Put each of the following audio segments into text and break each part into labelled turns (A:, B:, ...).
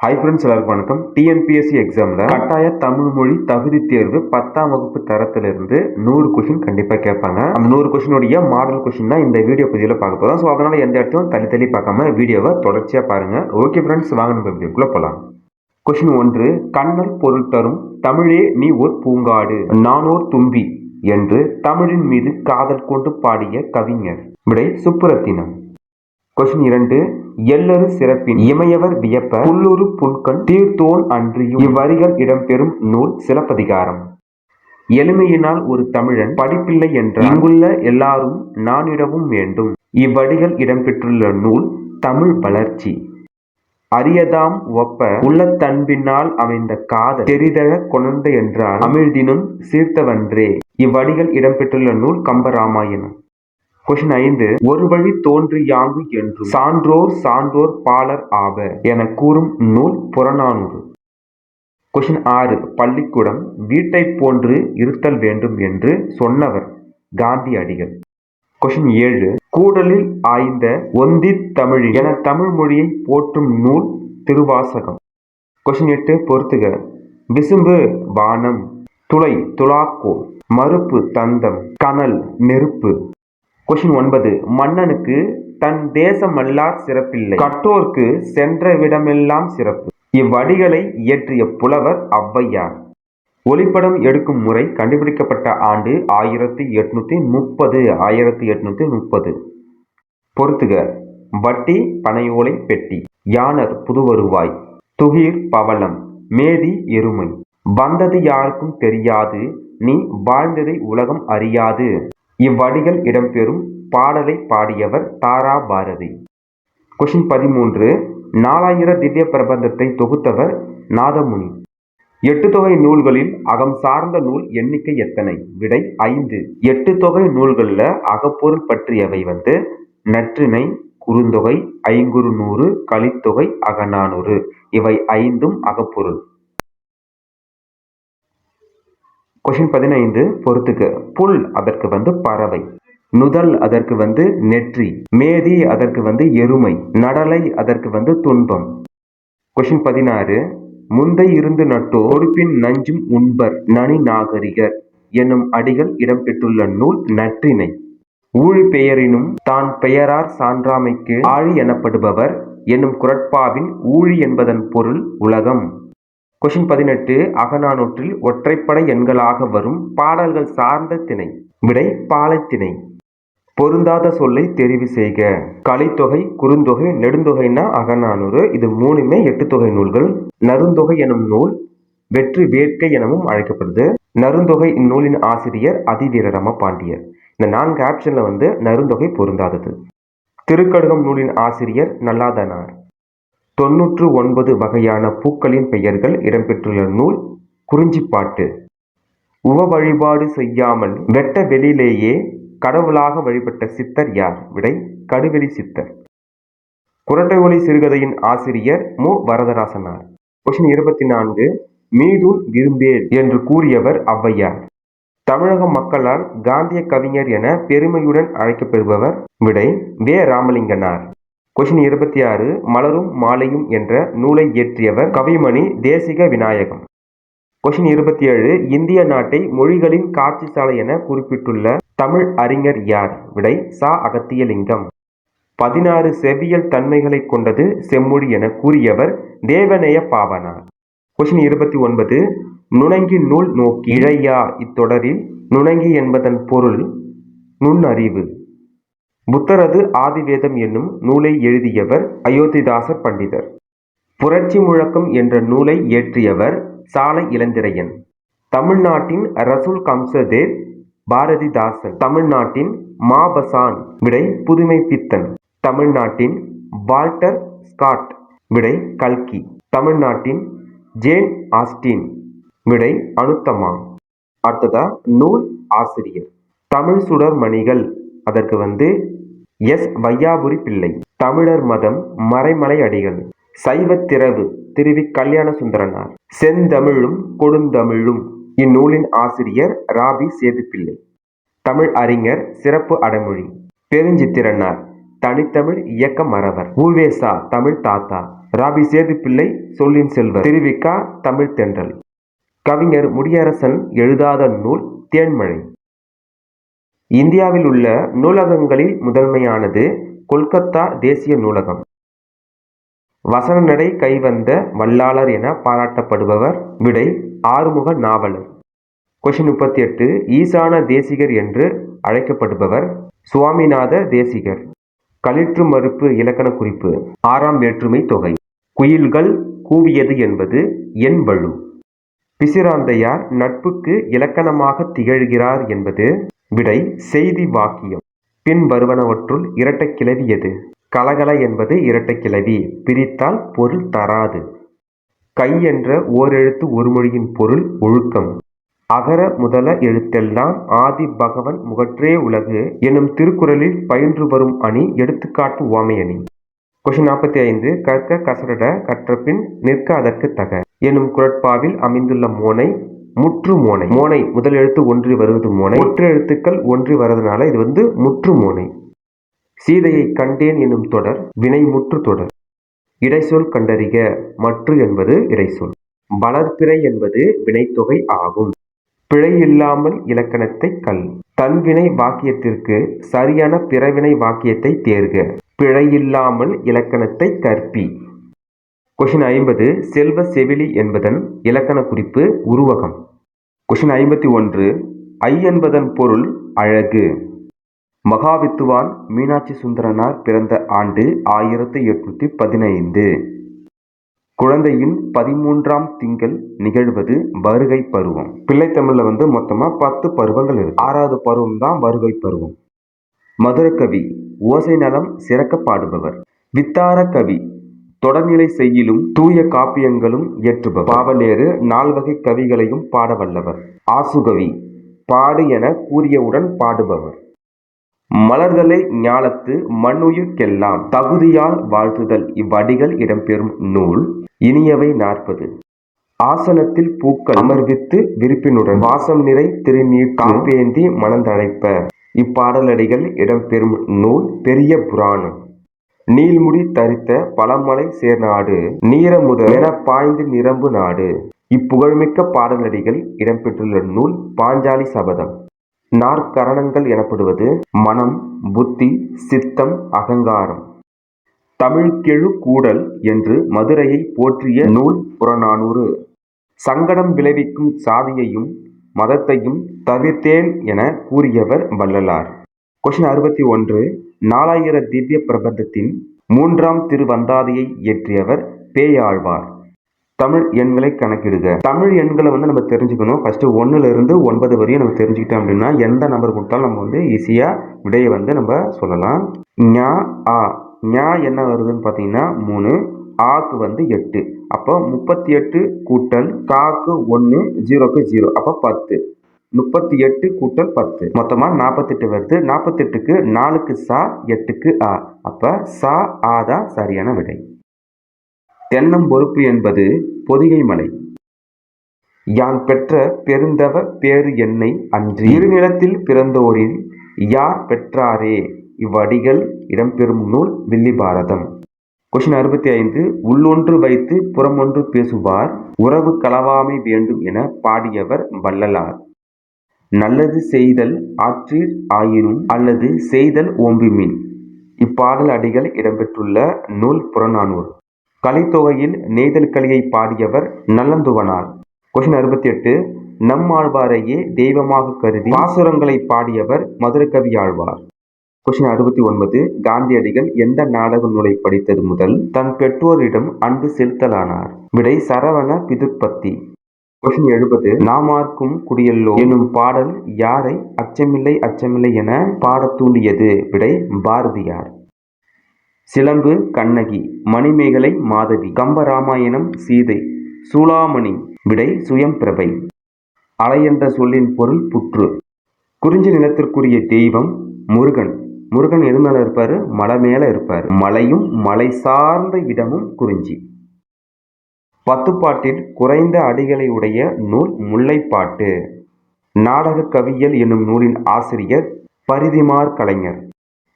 A: Hi friends எல்லாருக்கும் வணக்கம். TNPSC எக்ஸாமில் கட்டாய தமிழ் மொழி தகுதி தேர்வு பத்தாம் வகுப்பு தரத்திலிருந்து நூறு கொஷின் கண்டிப்பாக கேட்பாங்க. அந்த நூறு கொஷினுடைய மாடல் கொஷின் தான் இந்த வீடியோ பதிவில் பார்க்க போகிறோம் ஸோ அதனால் எந்த இடத்தையும் தள்ளி தள்ளி பார்க்காம வீடியோவை தொடர்ச்சியாக பாருங்கள் ஓகே ஃப்ரெண்ட்ஸ் வாங்க நம்ம வீடியோக்குள்ளே போகலாம் கொஷின் ஒன்று கண்ணல் பொருள் தரும் தமிழே நீ ஓர் பூங்காடு நானோர் தும்பி என்று தமிழின் மீது காதல் கொண்டு பாடிய கவிஞர். விடை சுப்புரத்தினம் கொஸ்டின் இரண்டு எல்லரு சிறப்பின் இமையவர் வியப்ப புல்லூரு புன்கண் தீர்த்தோன் அன்றியும் இவ்வரிகள் இடம்பெறும் நூல் சிலப்பதிகாரம். எளிமையினால் ஒரு தமிழன் படிப்பில்லை என்ற இங்குள்ள எல்லாரும் நானிடவும் வேண்டும். இவ்வடிகள் இடம்பெற்றுள்ள நூல் தமிழ் வளர்ச்சி. அரியதாம் ஒப்ப உள்ளத்தன்பினால் அமைந்த காதல் தெரிதழ கொணர்ந்த என்றால் அமிழ்தினும் சீர்த்தவன்றே. இவ்வடிகள் இடம்பெற்றுள்ள நூல் கம்பராமாயணம். கொஷின் ஐந்து ஒரு வழி தோன்றி யாங்கு என்றும் சான்றோர் சான்றோர் பாலர் ஆவ என கூறும் நூல் புறநானூறு. கொஷின் ஆறு பள்ளிக்கூடம் வீட்டை போன்று இருத்தல் வேண்டும் என்று சொன்னவர் காந்தி அடிகள். கொஷின் ஏழு கூடலில் ஆய்ந்த ஒந்தி தமிழ் என தமிழ் மொழியை போற்றும் நூல் திருவாசகம். கொஷின் எட்டு பொறுத்துக விசும்பு வானம் துளை துலாக்கோ மறுப்பு தந்தம் கனல் நெருப்பு. கொஷின் ஒன்பது மன்னனுக்கு தன் தேசமல்லார் சிறப்பில்லை. கற்றோர்க்கு சென்ற விடமெல்லாம் சிறப்பு. இவ்வடிகளை இயற்றிய புலவர் ஔவையார். ஒளிப்படம் எடுக்கும் முறை கண்டுபிடிக்கப்பட்ட ஆண்டு ஆயிரத்தி எட்நூத்தி முப்பது ஆயிரத்தி எட்நூத்தி முப்பது. பொறுத்துக வட்டி பனையோலை பெட்டி. யானர் புதுவருவாய். துகிர் பவளம். மேதி எருமை. வந்தது யாருக்கும் தெரியாது. நீ வாழ்ந்ததை உலகம் அறியாது. இவ்வடிகள் இடம்பெறும் பாடலை பாடியவர் தாரா பாரதி. கொஷின் பதிமூன்று. நாலாயிர திவ்ய பிரபந்தத்தை தொகுத்தவர் நாதமுனி. எட்டு தொகை நூல்களில் அகம் சார்ந்த நூல் எண்ணிக்கை எத்தனை? விடை ஐந்து. எட்டு தொகை நூல்களில் அகப்பொருள் பற்றியவை வந்து நற்றிணை குறுந்தொகை ஐங்குறு நூறு கலித்தொகை அகநானூறு. இவை ஐந்தும் அகப்பொருள். கொஷின் பதினைந்து பொறுத்துக்க. புல் அதற்கு வந்து பறவை. நுதல் அதற்கு வந்து நெற்றி. மேதி அதற்கு வந்து எருமை. நடலை அதற்கு வந்து துன்பம். கொஷின் பதினாறு முந்தை இருந்து நட்டோ கொடுப்பின் நஞ்சும் உண்பர் நனி நாகரிகர் என்னும் அடிகள் இடம்பெற்றுள்ள நூல் நற்றினை. ஊழி பெயரினும் தான் பெயரார் சான்றாமைக்கு ஆழி எனப்படுபவர் என்னும் குரட்பாவின் ஊழி என்பதன் பொருள் உலகம். கொஷின் பதினெட்டு அகநானூற்றில் ஒற்றைப்படை எண்களாக வரும் பாடல்கள் சார்ந்த திணை. விடை பாலைத்திணை. பொருந்தாத சொல்லை தெரிவு செய்க. கலித்தொகை குறுந்தொகை நெடுந்தொகைன்னா அகநானூறு. இது மூணுமே எட்டு தொகை நூல்கள். நருந்தொகை எனும் நூல் வெற்றி வேட்கை எனவும் அழைக்கப்படுது. நருந்தொகை இந்நூலின் ஆசிரியர் அதிவீரரம பாண்டியர் இந்த நான்கு ஆப்ஷன்ல வந்து நருந்தொகை பொருந்தாதது. திருக்கடுகம் நூலின் ஆசிரியர் நல்லாதனார். தொன்னூற்று ஒன்பது வகையான பூக்களின் பெயர்கள் இடம்பெற்றுள்ள நூல் குறிஞ்சிப்பாட்டு. உவ வழிபாடு செய்யாமல் வெட்ட வெளியிலேயே கடவுளாக வழிபட்ட சித்தர் யார்? விடை கடுவெளி சித்தர். குரட்டை ஒளி சிறுகதையின் ஆசிரியர் மு. வரதராசனார். கொஸ்டின் இருபத்தி நான்கு மீதும் விரும்பேன் என்று கூறியவர் ஔவையார். தமிழக மக்களால் காந்திய கவிஞர் என பெருமையுடன் அழைக்கப்படுபவர் விடை வே. ராமலிங்கனார். கொஷின் இருபத்தி ஆறு மலரும் மாலையும் என்ற நூலை இயற்றியவர் கவிமணி தேசிக விநாயகம். கொஷின் இருபத்தி ஏழு இந்திய நாட்டை மொழிகளின் காட்சி சாலை என குறிப்பிட்டுள்ள தமிழ் அறிஞர் யார்? விடை சா. அகத்தியலிங்கம். பதினாறு செவ்வியல் தன்மைகளை கொண்டது செம்மொழி என கூறியவர் தேவநேய பாவனார். கொஷின் இருபத்தி ஒன்பது நுணங்கி நூல் நோக்கி இழையா? இத்தொடரில் நுணங்கி என்பதன் பொருள் நுண்ணறிவு. புத்தரது ஆதிவேதம் என்னும் நூலை எழுதியவர் அயோத்திதாச பண்டிதர். புரட்சி முழக்கம் என்ற நூலை இயற்றியவர் சாலை இளந்திரையன். தமிழ்நாட்டின் ரசூல் கம்சதேவ் பாரதிதாசன். தமிழ்நாட்டின் மாபசான் விடை புதுமை பித்தன். தமிழ்நாட்டின் வால்டர் ஸ்காட் விடை கல்கி. தமிழ்நாட்டின் ஜேன் ஆஸ்டின் விடை அனுத்தமா. அடுத்ததா நூல் ஆசிரியர். தமிழ் சுடர் மணிகள். அதற்கு வந்து எஸ். வையாபுரி பிள்ளை. தமிழர் மதம் மறைமலை அடிகள். சைவத்திரவு திருவி கல்யாண சுந்தரனார் செந்தமிழும் கொடுந்தமிழும். இந்நூலின் ஆசிரியர் ராபி சேதுப்பிள்ளை. தமிழ் அறிஞர் சிறப்பு அடைமொழி. பெருஞ்சித்திரனார். தனித்தமிழ் இயக்க மறவர் ஊவேசா தமிழ் தாத்தா. ராபி சேதுப்பிள்ளை சொல்லின் செல்வர். திருவிக்கா தமிழ் தென்றல். கவிஞர் முடியரசன் எழுதாத நூல் தேன்மழை. இந்தியாவில் உள்ள நூலகங்களில் முதன்மையானது கொல்கத்தா தேசிய நூலகம். வசன நடை கைவந்த வல்லாளர் என பாராட்டப்படுபவர் விடை ஆறுமுக நாவலர். கொஷின் முப்பத்தி எட்டு ஈசான தேசிகர் என்று அழைக்கப்படுபவர் சுவாமிநாத தேசிகர். களிற்று மறுப்பு இலக்கண குறிப்பு ஆறாம் வேற்றுமை தொகை. குயில்கள் கூவியது என்பது என் வழு பிசிராந்தையார் நட்புக்கு இலக்கணமாக திகழ்கிறார் என்பது விடை செய்தி வாக்கியம். பின் வருவனவற்றுள் இரட்டை கிளவி எது? கலகல என்பது இரட்டை கிளவி. பிரித்தால் பொருள் தராது. கை என்ற ஓரெழுத்து ஒரு மொழியின் பொருள் ஒழுக்கம். அகர முதல எழுத்தெல்லாம் ஆதி பகவன் முகற்றே உலகு எனும் திருக்குறளில் பயின்று வரும் அணி எடுத்துக்காட்டு ஓமை அணி கொஷின் நாற்பத்தி ஐந்து கற்க கசரட கற்றபின் நிற்க அதற்கு தக. எனும் குரட்பாவில் அமைந்துள்ள மோனை முற்று மோனை. மோனை முதல் எழுத்து ஒன்றி வருவது மோனை. ஒற்று எழுத்துக்கள் ஒன்றி வரதுனால இது வந்து முற்று மோனை. சீதையை கண்டேன் எனும் தொடர் வினை முற்று தொடர். இடைச்சொல் கண்டறிக மற்று என்பது இடைச்சொல் வளர்பிறை என்பது வினைத்தொகை ஆகும். பிழை இல்லாமல் இலக்கணத்தை கல். தன்வினை வாக்கியத்திற்கு சரியான பிறவினை வாக்கியத்தை தேர்க. பிழை இல்லாமல் இலக்கணத்தை கற்பி. கொஷின் ஐம்பது செல்வ செவிலி என்பதன் இலக்கண குறிப்பு உருவகம். கொஷின் ஐம்பத்தி ஒன்று ஐ என்பதன் பொருள் அழகு. மகாவித்துவான் மீனாட்சி சுந்தரனார் பிறந்த ஆண்டு ஆயிரத்தி எட்நூத்தி பதினைந்து. குழந்தையின் பதிமூன்றாம் திங்கள் நிகழ்வது வருகை பருவம். பிள்ளைத்தமிழில் வந்து மொத்தமாக பத்து பருவங்கள் இருக்கு. ஆறாவது பருவம் தான் வருகை பருவம். மதுரகவி ஓசை நலம் சிறக்க பாடுபவர். வித்தார கவி தொடர்நிலை செய்யிலும் தூய காப்பியங்களும் இயற்றுபவர் பாவலேறு நால்வகை கவிகளையும் பாட வல்லவர் ஆசுகவி பாடு என கூறியவுடன் பாடுபவர். மலர்தலை ஞாலத்து மண்ணுயிர்க்கெல்லாம் தகுதியால் வாழ்த்துதல் இவ்வடிகள் இடம்பெறும் நூல் இனியவை நாற்பது. ஆசனத்தில் பூக்கள் அமர்வித்து விருப்பினுடன் வாசம் நிறை திருநீர் காப்பேந்தி மனந்தழைப்ப இப்பாடலடிகள் இடம்பெறும் நூல் பெரிய புராணம். நீள்முடி தரித்த பழமலை சேர்நாடு நீரமுத என பாய்ந்து நிரம்பு நாடு. இப்புகழ்மிக்க பாடலடிகள் இடம்பெற்றுள்ள நூல் பாஞ்சாலி சபதம். நாற்கரணங்கள் எனப்படுவது மனம் புத்தி சித்தம் அகங்காரம். தமிழ்கெழு கூடல் என்று மதுரையை போற்றிய நூல் புறநானூறு. சங்கடம் விளைவிக்கும் சாதியையும் மதத்தையும் தவிர்த்தேன் என கூறியவர் வள்ளலார். கொஷின் அறுபத்தி ஒன்று நாலாயிர திவ்ய பிரபந்தத்தின் மூன்றாம் திருவந்தாதியை இயற்றியவர் பேயாழ்வார். தமிழ் எண்களை கணக்கிடுக. தமிழ் எண்களை வந்து நம்ம தெரிஞ்சுக்கணும். ஃபஸ்ட்டு ஒன்றுலேருந்து ஒன்பது வரையும் நம்ம தெரிஞ்சுக்கிட்டோம் அப்படின்னா எந்த நம்பர் கொடுத்தாலும் நம்ம வந்து ஈஸியாக விடையை வந்து நம்ம சொல்லலாம். ஞா ஆ. ஞா என்ன வருதுன்னு பார்த்தீங்கன்னா மூணு ஆக்கு வந்து எட்டு. அப்போ முப்பத்தி எட்டு கூட்டல் காக்கு ஒன்று ஜீரோக்கு ஜீரோ. அப்போ பத்து. முப்பத்தி எட்டு கூட்டல் பத்து. மொத்தமாக நாற்பத்தெட்டு வருது. நாற்பத்தெட்டுக்கு நாலுக்கு சா எட்டுக்கு ஆ. அப்போ சா ஆ தான் சரியான விடை. தென்னம் பொறுப்பு என்பது பொதிகை மலை. யான் பெற்ற பெருந்தவ பேறு என்னை அன்று. இருநிலத்தில் பிறந்தோரில் யார் பெற்றாரே? இவ்வடிகள் இடம்பெறும் நூல் வில்லி பாரதம் கொஷின் அறுபத்தி ஐந்து உள்ளொன்று வைத்து புறமொன்று பேசுவார். உறவு களவாமை வேண்டும் என பாடியவர் வள்ளலார். நல்லது செய்தல் ஆற்றீர் ஆயினும் அல்லது செய்தல் ஓம்புமின். இப்பாடல் அடிகள் இடம்பெற்றுள்ள நூல் புறநானூர் கலைத்தொகையில் நெய்தல் கலியை பாடியவர் நல்லந்துவனார். கொஷின் அறுபத்தி எட்டு நம்மாழ்வாரையே தெய்வமாக கருதி பாசுரங்களை பாடியவர் மதுரகவி ஆழ்வார். கொஷின் அறுபத்தி ஒன்பது காந்தியடிகள் எந்த நாடக நூலை படித்தது முதல் தன் பெற்றோரிடம் அன்பு செலுத்தலானார். விடை சரவண பிதுர்பத்தி. கொஷின் எழுபது. நாமார்க்கும் குடியல்லோ எனும் பாடல் யாரை அச்சமில்லை அச்சமில்லை என பாடத் தூண்டியது? விடை பாரதியார். சிலம்பு கண்ணகி மணிமேகலை மாதவி கம்பராமாயணம் சீதை சூளாமணி விடை சுயம் பிரபை அலை என்ற சொல்லின் பொருள் புற்று குறிஞ்சி நிலத்திற்குரிய தெய்வம் முருகன். முருகன் எது மேல இருப்பாரு? மலை மேல இருப்பாரு. மலையும் மலை சார்ந்த இடமும் குறிஞ்சி. பத்துப்பாட்டில் குறைந்த அடிகளை உடைய நூல் முல்லைப்பாட்டு. நாடக கவியல் என்னும் நூலின் ஆசிரியர் பரிதிமார் கலைஞர்.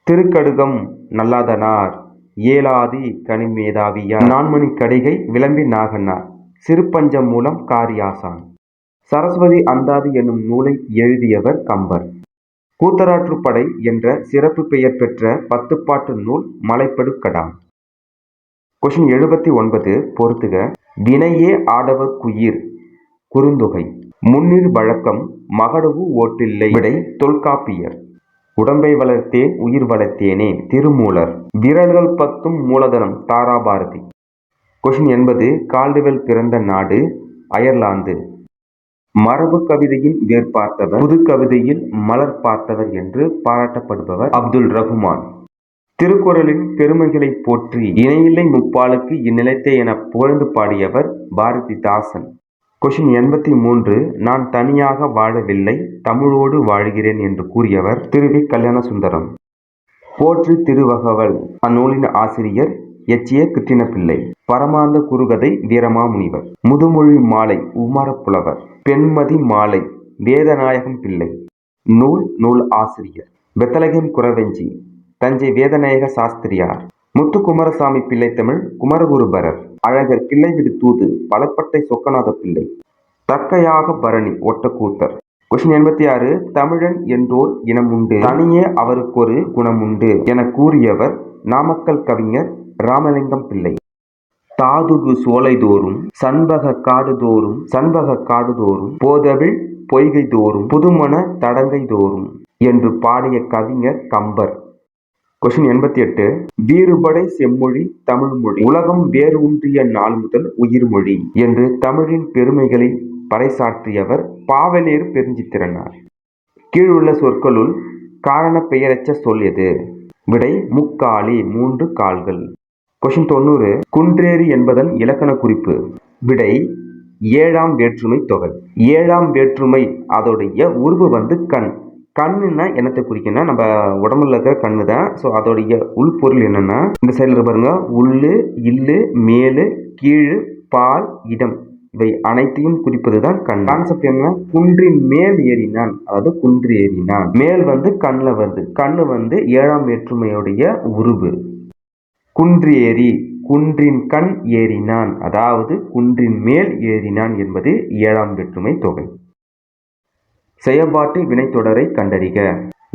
A: திருக்கடுகம் நல்லாதனார் ஏலாதி கனிமேதாவியா நான்மணி கடிகை விளம்பி நாகன்னார் சிறுபஞ்சம் மூலம் காரியாசான். சரஸ்வதி அந்தாதி என்னும் நூலை எழுதியவர் கம்பர். கூத்தராற்றுப்படை என்ற சிறப்பு பெயர் பெற்ற பத்துப்பாட்டு நூல் மலைப்படுக்கடாம். கொஷின் எழுபத்தி ஒன்பது பொறுத்துக. வினையே ஆடவர் குயிர் குறுந்தொகை. முன்னிர் வழக்கம் மகடவு ஓட்டில்லை. விடை தொல்காப்பியர். உடம்பை வளர்த்தேன் உயிர் வளர்த்தேனே திருமூலர். விரல்கள் பத்தும் மூலதனம் தாராபாரதி. கொஷின் என்பது கால்டுவெல் பிறந்த நாடு அயர்லாந்து. மரபு கவிதையின் வேர் பார்த்தவர் புது கவிதையில் மலர் பார்த்தவர் என்று பாராட்டப்படுபவர் அப்துல் ரகுமான். திருக்குறளின் பெருமைகளை போற்றி இணையில்லை முப்பாலுக்கு இந்நிலத்தை என புகழ்ந்து பாடியவர் பாரதிதாசன். கொஷின் எண்பத்தி மூன்று நான் தனியாக வாழவில்லை தமிழோடு வாழ்கிறேன் என்று கூறியவர் திருவி கல்யாண சுந்தரம் போற்றி திருவகவல் அந்நூலின் ஆசிரியர் எச்சிய கிருட்டிணப்பிள்ளை. பரமாந்த குறுகதை வீரமாமுனிவர். முதுமொழி மாலை உமரப்புலவர் பெண்மதி மாலை வேதநாயகம் பிள்ளை. நூல் நூல் ஆசிரியர். வெத்தலகின் குறவெஞ்சி. தஞ்சை வேதநாயக சாஸ்திரியார் முத்து குமாரசாமி பிள்ளை தமிழ் குமரகுருபரர் அழகர் பிள்ளை விடு தூது பலப்பட்டை சொக்கநாத பிள்ளை தக்கையாக பரணி ஒட்டக்கூத்தர். கொஸ்டின் எண்பத்தி ஆறு தமிழன் என்றோர் இனம் உண்டு தனியே அவருக்கொரு குணம் உண்டு என கூறியவர் நாமக்கல் கவிஞர் ராமலிங்கம் பிள்ளை. தாதுகு சோலைதோறும் சண்பக காடுதோறும் சண்பக காடுதோறும் போதவில் பொய்கை தோறும் புதுமண தடங்கை தோறும் என்று பாடிய கவிஞர் கம்பர். கொஸ்டின் எண்பத்தி எட்டு வீறுபடை செம்மொழி தமிழ்மொழி உலகம் வேறு ஒன்றிய நாள் முதல் உயிர்மொழி என்று தமிழின் பெருமைகளை பறைசாற்றியவர் பாவலேறு பெருஞ்சித்திரனார். கீழுள்ள சொற்களுள் காரண பெயரச்ச சொல் எது? விடை முக்காலி மூன்று கால்கள். கொஷின் தொண்ணூறு குன்றேறி என்பதன் இலக்கண குறிப்பு. விடை ஏழாம் வேற்றுமை தொகை. ஏழாம் வேற்றுமை அதோடைய உருவு வந்து கண். கண்ணுன்னா என்னத்தை குறிக்குன்னா நம்ம உடம்புல இருக்கிற கண்ணு தான். ஸோ அதோடைய உள்பொருள் என்னன்னா இந்த சைடில் பாருங்க. உள்ளு இல்லு மேலு கீழு பால் இடம். இவை அனைத்தையும் குறிப்பது தான் கண். கான்செப்ட் என்ன குன்றின் மேல் ஏறினான். அதாவது குன்று ஏறினான். மேல் வந்து கண்ணில் வருது. கண்ணு வந்து ஏழாம் வேற்றுமையுடைய உருவு. குன்று ஏறி குன்றின் கண் ஏறினான். அதாவது குன்றின் மேல் ஏறினான் என்பது ஏழாம் வேற்றுமை தொகை. செயற்பாட்டு வினைத்தொடரை கண்டறிக.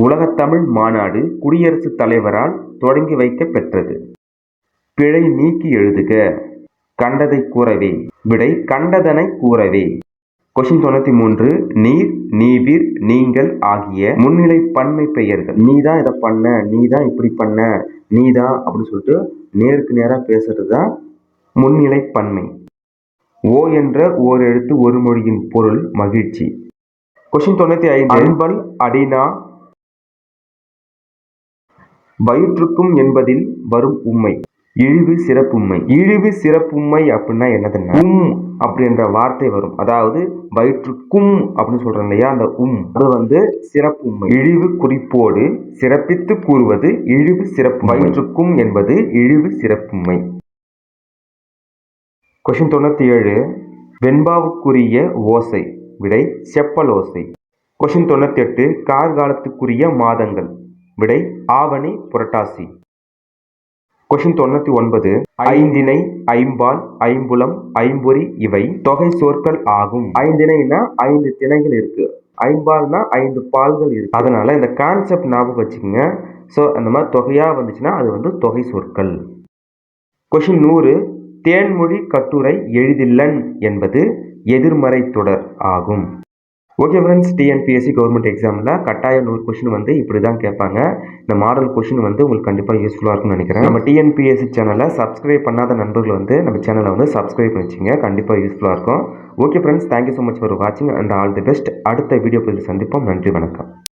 A: உலகத்தமிழ் மாநாடு குடியரசுத் தலைவரால் தொடங்கி வைக்க பெற்றது. பிழை நீக்கி எழுதுக. கண்டதை கூறவே. விடை கண்டதனை கூறவே. கொஷின் தொண்ணூற்றி மூன்று நீர் நீவிர் நீங்கள் ஆகிய முன்னிலை பன்மை பெயர்கள். நீ தான் இதை பண்ண நீ தான் இப்படி பண்ண நீ தான் அப்படின்னு சொல்லிட்டு நேருக்கு நேராக பேசுறது தான் முன்னிலை பன்மை. ஓ என்ற ஓர் எழுத்து ஒரு மொழியின் பொருள் மகிழ்ச்சி. கொஷின் தொண்ணூத்தி ஐந்து. அன்பல் அடினா வயிற்றுக்கும் என்பதில் வரும் உண்மை இழிவு சிறப்புண்மை இழிவு சிறப்புண்மை அப்படின்னா என்னதுன்னா உம் அப்படின்ற வார்த்தை வரும். அதாவது வயிற்றுக்கும் அப்படின்னு சொல்றோம் இல்லையா அந்த உம். அது வந்து சிறப்புண்மை இழிவு குறிப்போடு சிறப்பித்து கூறுவது இழிவு சிறப்பு வயிற்றுக்கும் என்பது இழிவு சிறப்புண்மை கொஸ்டின் தொண்ணூத்தி ஏழு. வெண்பாவுக்குரிய ஓசை. விடை செப்பலோசை. கொஷின் தொண்ணூற்றி தொண்ணூத்தி எட்டு கார்காலத்துக்குரிய மாதங்கள். விடை ஆவணி புரட்டாசி. கொஷின் தொண்ணூற்றி ஒன்பது ஐந்தினை ஐம்பால் ஐம்புலம் ஐம்பொறி இவை தொகை சொற்கள் ஆகும். ஐந்தினைனா ஐந்து திணைகள் இருக்கு. ஐம்பால்னா ஐந்து பால்கள் இருக்கு. அதனால இந்த கான்செப்ட் ஞாபகம் வச்சுக்கோங்க. ஸோ அந்த மாதிரி தொகையாக வந்துச்சுன்னா அது வந்து தொகை சொற்கள். கொஷின் நூறு தேன்மொழி கட்டுரை எழுதில்லன் என்பது எதிர்மறை தொடர் ஆகும். ஓகே ஃப்ரெண்ட்ஸ் டிஎன்பிஎஸ்சி கவர்மெண்ட் எக்ஸாமில் கட்டாயம் நூறு கொஷின் வந்து இப்படி தான் கேட்பாங்க. இந்த மாடல் கொஷின் வந்து உங்களுக்கு கண்டிப்பாக யூஸ்ஃபுல்லாக இருக்கும்னு நினைக்கிறேன். நம்ம டிஎன்பிஎஸ்சி சேனலை சப்ஸ்கிரைப் பண்ணாத நண்பர்கள் வந்து நம்ம சேனலை வந்து சப்ஸ்கிரைப் பண்ணிச்சிங்க கண்டிப்பாக யூஸ்ஃபுல்லாக இருக்கும். Okay friends thank you so much for வாட்சிங் அண்ட் ஆல் தி பெஸ்ட் அடுத்த வீடியோ பதில் சந்திப்போம். நன்றி வணக்கம்.